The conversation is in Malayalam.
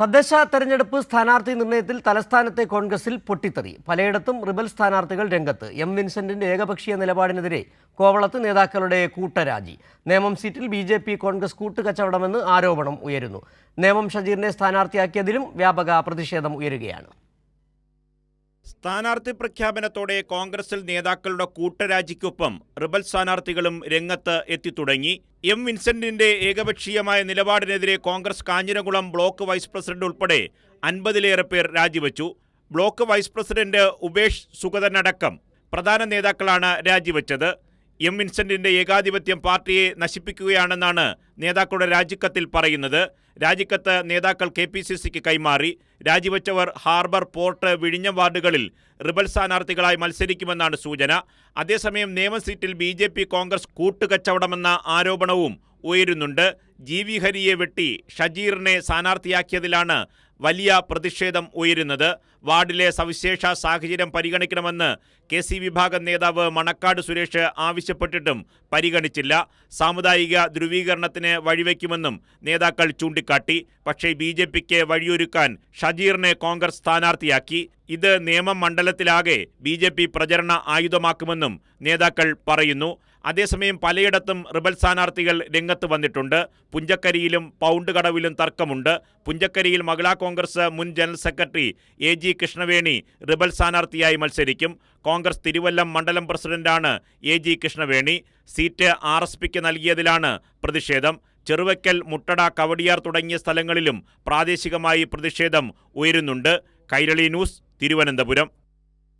തദ്ദേശ തെരഞ്ഞെടുപ്പ് സ്ഥാനാർത്ഥി നിർണയത്തിൽ തലസ്ഥാനത്തെ കോൺഗ്രസിൽ പൊട്ടിത്തെറി. പലയിടത്തും റിബൽ സ്ഥാനാർത്ഥികൾ രംഗത്ത്. എം വിൻസെന്റിന്റെ ഏകപക്ഷീയ നിലപാടിനെതിരെ കോവളത്ത് നേതാക്കളുടെ കൂട്ടരാജി. നേമം സീറ്റിൽ ബി ജെ പി കോൺഗ്രസ് കൂട്ടുകച്ചവടമെന്ന് ആരോപണം ഉയരുന്നു. നേമം ഷജീറിനെ സ്ഥാനാർത്ഥിയാക്കിയതിലും വ്യാപക പ്രതിഷേധം ഉയരുകയാണ്. സ്ഥാനാർത്ഥി പ്രഖ്യാപനത്തോടെ കോൺഗ്രസിൽ നേതാക്കളുടെ കൂട്ടരാജിക്കൊപ്പം റിബൽ സ്ഥാനാർത്ഥികളും രംഗത്ത് എത്തിത്തുടങ്ങി. എം വിൻസെന്റിന്റെ ഏകപക്ഷീയമായ നിലപാടിനെതിരെ Congress Kanjirakulam block vice president ഉൾപ്പെടെ അൻപതിലേറെ പേർ രാജിവെച്ചു. ബ്ലോക്ക് വൈസ് പ്രസിഡന്റ് ഉപേഷ് സുഗതനടക്കം പ്രധാന നേതാക്കളാണ് രാജിവെച്ചത്. എം വിൻസെന്റിന്റെ ഏകാധിപത്യം പാർട്ടിയെ നശിപ്പിക്കുകയാണെന്നാണ് നേതാക്കളുടെ രാജിക്കത്തിൽ പറയുന്നത്. രാജിക്കത്ത് നേതാക്കൾ കെ പി സി സിക്ക് കൈമാറി. രാജിവെച്ചവർ ഹാർബർ പോർട്ട് വിഴിഞ്ഞം വാർഡുകളിൽ റിബൽ സ്ഥാനാർത്ഥികളായി മത്സരിക്കുമെന്നാണ് സൂചന. അതേസമയം നിയമസീറ്റിൽ ബി കോൺഗ്രസ് കൂട്ടുകച്ചവടമെന്ന ആരോപണവും ഉയരുന്നുണ്ട്. ജി വി ഹരിയെ വെട്ടി ഷജീറിനെ സ്ഥാനാർത്ഥിയാക്കിയതിലാണ് വലിയ പ്രതിഷേധം ഉയരുന്നത്. വാർഡിലെ സവിശേഷ സാഹചര്യം പരിഗണിക്കണമെന്ന് കെ സി വിഭാഗം നേതാവ് മണക്കാട് സുരേഷ് ആവശ്യപ്പെട്ടിട്ടും പരിഗണിച്ചില്ല. സാമുദായിക ധ്രുവീകരണത്തിന് വഴിവെക്കുമെന്നും നേതാക്കൾ ചൂണ്ടിക്കാട്ടി. പക്ഷേ ബി വഴിയൊരുക്കാൻ ഷജീറിനെ കോൺഗ്രസ് സ്ഥാനാർത്ഥിയാക്കി. ഇത് നിയമം മണ്ഡലത്തിലാകെ ബി ജെ പി പ്രചരണ ആയുധമാക്കുമെന്നും നേതാക്കൾ പറയുന്നു. അതേസമയം പലയിടത്തും റിബൽ സ്ഥാനാർത്ഥികൾ രംഗത്ത് വന്നിട്ടുണ്ട്. പുഞ്ചക്കരിയിലും പൗണ്ട് കടവിലും തർക്കമുണ്ട്. പുഞ്ചക്കരിയിൽ മഹിളാ കോൺഗ്രസ് മുൻ general secretary A G Krishnaveni rebel സ്ഥാനാർത്ഥിയായി മത്സരിക്കും. കോൺഗ്രസ് തിരുവല്ലം മണ്ഡലം പ്രസിഡന്റാണ് A G Krishnaveni. Seat R S പിക്ക് നൽകിയതിലാണ് പ്രതിഷേധം. ചെറുവയ്ക്കൽ മുട്ടട കവടിയാർ തുടങ്ങിയ സ്ഥലങ്ങളിലും പ്രാദേശികമായി പ്രതിഷേധം ഉയരുന്നുണ്ട്. കൈരളി ന്യൂസ് തിരുവനന്തപുരം.